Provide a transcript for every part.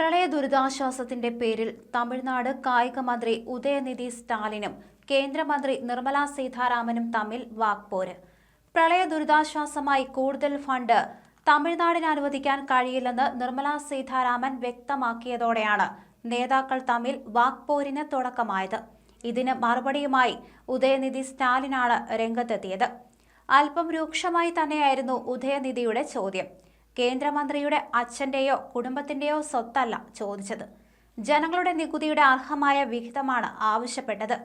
പ്രളയ ദുരിതാശ്വാസത്തിന്റെ പേരിൽ തമിഴ്നാട് കായിക മന്ത്രി ഉദയനിധി സ്റ്റാലിനും കേന്ദ്രമന്ത്രി നിർമ്മല സീതാരാമനും തമ്മിൽ വാക്പോര്. പ്രളയ ദുരിതാശ്വാസമായി കൂടുതൽ ഫണ്ട് തമിഴ്നാടിന് അനുവദിക്കാൻ കഴിയില്ലെന്ന് നിർമ്മല സീതാരാമൻ വ്യക്തമാക്കിയതോടെയാണ് നേതാക്കൾ തമ്മിൽ വാക്പോരിന് തുടക്കമായത്. ഇതിന് മറുപടിയുമായി ഉദയനിധി സ്റ്റാലിനാണ് രംഗത്തെത്തിയത്. അല്പം രൂക്ഷമായി തന്നെയായിരുന്നു ഉദയനിധിയുടെ ചോദ്യം. കേന്ദ്രമന്ത്രിയുടെ അച്ഛന്റെയോ കുടുംബത്തിന്റെയോ സ്വത്തല്ല ചോദിച്ചത്. ജനങ്ങളുടെ നികുതിയുടെ അർഹമായ വിഹിതമാണ് ആവശ്യപ്പെട്ടത്.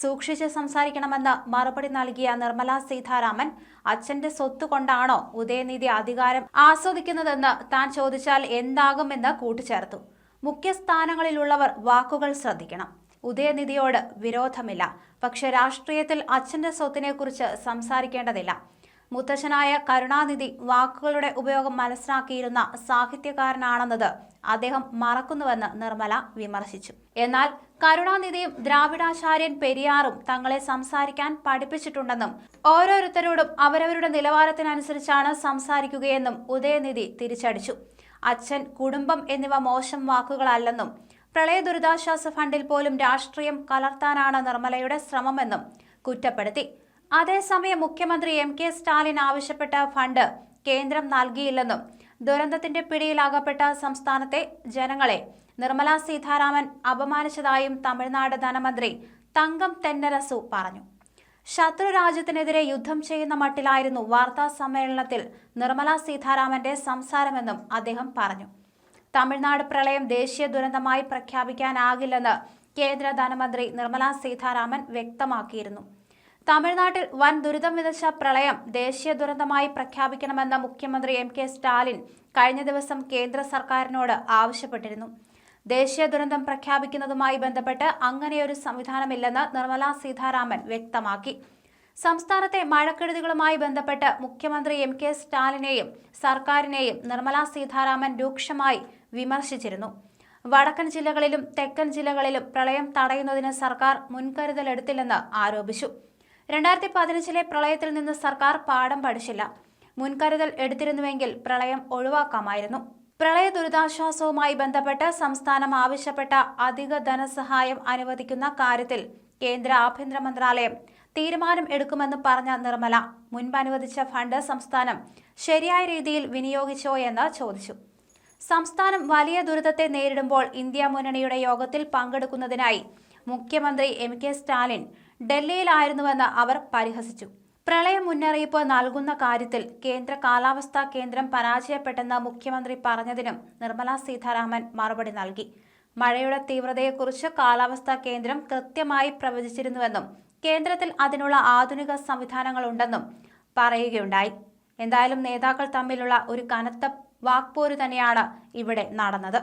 സൂക്ഷിച്ച് സംസാരിക്കണമെന്ന് മറുപടി നൽകിയ നിർമ്മല സീതാരാമൻ അച്ഛന്റെ സ്വത്ത് കൊണ്ടാണോ ഉദയനിധി അധികാരം ആസ്വദിക്കുന്നതെന്ന് താൻ ചോദിച്ചാൽ എന്താകുമെന്ന് കൂട്ടിച്ചേർത്തു. മുഖ്യസ്ഥാനങ്ങളിലുള്ളവർ വാക്കുകൾ ശ്രദ്ധിക്കണം. ഉദയനിധിയോട് വിരോധമില്ല. പക്ഷെ രാഷ്ട്രീയത്തിൽ അച്ഛന്റെ സ്വത്തിനെക്കുറിച്ച് സംസാരിക്കേണ്ടതില്ല. മുത്തച്ഛനായ കരുണാനിധി വാക്കുകളുടെ ഉപയോഗം മനസ്സിലാക്കിയിരുന്ന സാഹിത്യകാരനാണെന്നത് അദ്ദേഹം മറക്കുന്നുവെന്ന് നിർമ്മല വിമർശിച്ചു. എന്നാൽ കരുണാനിധിയും ദ്രാവിഡാചാര്യൻ പെരിയാറും തങ്ങളെ സംസാരിക്കാൻ പഠിപ്പിച്ചിട്ടുണ്ടെന്നും ഓരോരുത്തരോടും അവരവരുടെ നിലവാരത്തിനനുസരിച്ചാണ് സംസാരിക്കുകയെന്നും ഉദയനിധി തിരിച്ചടിച്ചു. അച്ഛൻ കുടുംബം എന്നിവ മോശം വാക്കുകളല്ലെന്നും പ്രളയ ദുരിതാശ്വാസ ഫണ്ടിൽ പോലും രാഷ്ട്രീയം കലർത്താനാണ് നിർമ്മലയുടെ ശ്രമമെന്നും കുറ്റപ്പെടുത്തി. അതേസമയം മുഖ്യമന്ത്രി എം കെ സ്റ്റാലിൻ ആവശ്യപ്പെട്ട ഫണ്ട് കേന്ദ്രം നൽകിയില്ലെന്നും ദുരന്തത്തിന്റെ പിടിയിലാകപ്പെട്ട സംസ്ഥാനത്തെ ജനങ്ങളെ നിർമ്മല സീതാരാമൻ അപമാനിച്ചതായും തമിഴ്നാട് ധനമന്ത്രി തങ്കം തെന്നരസു പറഞ്ഞു. ശത്രു രാജ്യത്തിനെതിരെ യുദ്ധം ചെയ്യുന്ന മട്ടിലായിരുന്നു വാർത്താ സമ്മേളനത്തിൽ നിർമ്മല സീതാരാമന്റെ സംസാരമെന്നും അദ്ദേഹം പറഞ്ഞു. തമിഴ്നാട് പ്രളയം ദേശീയ ദുരന്തമായി പ്രഖ്യാപിക്കാനാകില്ലെന്ന് കേന്ദ്ര ധനമന്ത്രി നിർമ്മല സീതാരാമൻ വ്യക്തമാക്കിയിരുന്നു. തമിഴ്നാട്ടിൽ വൻ ദുരിതം വിതച്ച പ്രളയം ദേശീയ ദുരന്തമായി പ്രഖ്യാപിക്കണമെന്ന മുഖ്യമന്ത്രി എം കെ സ്റ്റാലിൻ കഴിഞ്ഞ ദിവസം കേന്ദ്ര സർക്കാരിനോട് ആവശ്യപ്പെട്ടിരുന്നു. ദേശീയ ദുരന്തം പ്രഖ്യാപിക്കുന്നതുമായി ബന്ധപ്പെട്ട് അങ്ങനെയൊരു സംവിധാനമില്ലെന്ന് നിർമ്മല സീതാരാമൻ വ്യക്തമാക്കി. സംസ്ഥാനത്തെ മഴക്കെടുതികളുമായി ബന്ധപ്പെട്ട് മുഖ്യമന്ത്രി എം കെ സ്റ്റാലിനെയും സർക്കാരിനെയും നിർമ്മല സീതാരാമൻ രൂക്ഷമായി വിമർശിച്ചിരുന്നു. വടക്കൻ ജില്ലകളിലും തെക്കൻ ജില്ലകളിലും പ്രളയം തടയുന്നതിന് സർക്കാർ മുൻകരുതലെടുത്തില്ലെന്ന് ആരോപിച്ചു. രണ്ടായിരത്തി പതിനഞ്ചിലെ പ്രളയത്തിൽ നിന്ന് സർക്കാർ പാഠം പഠിച്ചില്ല. മുൻകരുതൽ എടുത്തിരുന്നുവെങ്കിൽ പ്രളയം ഒഴിവാക്കാമായിരുന്നു. പ്രളയ ദുരിതാശ്വാസവുമായി ബന്ധപ്പെട്ട് സംസ്ഥാനം ആവശ്യപ്പെട്ട അധിക ധനസഹായം അനുവദിക്കുന്ന കാര്യത്തിൽ കേന്ദ്ര ആഭ്യന്തര മന്ത്രാലയം തീരുമാനം എടുക്കുമെന്ന് പറഞ്ഞ നിർമ്മല മുൻപ് അനുവദിച്ച ഫണ്ട് സംസ്ഥാനം ശരിയായ രീതിയിൽ വിനിയോഗിച്ചോ എന്ന് ചോദിച്ചു. സംസ്ഥാനം വലിയ ദുരിതത്തെ നേരിടുമ്പോൾ ഇന്ത്യ മുന്നണിയുടെ യോഗത്തിൽ പങ്കെടുക്കുന്നതിനായി മുഖ്യമന്ത്രി എം കെ സ്റ്റാലിൻ ഡൽഹിയിലായിരുന്നുവെന്ന് അവർ പരിഹസിച്ചു. പ്രളയ മുന്നറിയിപ്പ് നൽകുന്ന കാര്യത്തിൽ കേന്ദ്ര കാലാവസ്ഥാ കേന്ദ്രം പരാജയപ്പെട്ടെന്ന് മുഖ്യമന്ത്രി പറഞ്ഞതിനും നിർമ്മല സീതാരാമൻ മറുപടി നൽകി. മഴയുടെ തീവ്രതയെക്കുറിച്ച് കാലാവസ്ഥാ കേന്ദ്രം കൃത്യമായി പ്രവചിച്ചിരുന്നുവെന്നും കേന്ദ്രത്തിൽ അതിനുള്ള ആധുനിക സംവിധാനങ്ങളുണ്ടെന്നും പറയുകയുണ്ടായി. എന്തായാലും നേതാക്കൾ തമ്മിലുള്ള ഒരു കനത്ത വാക്പോര് തന്നെയാണ് ഇവിടെ നടന്നത്.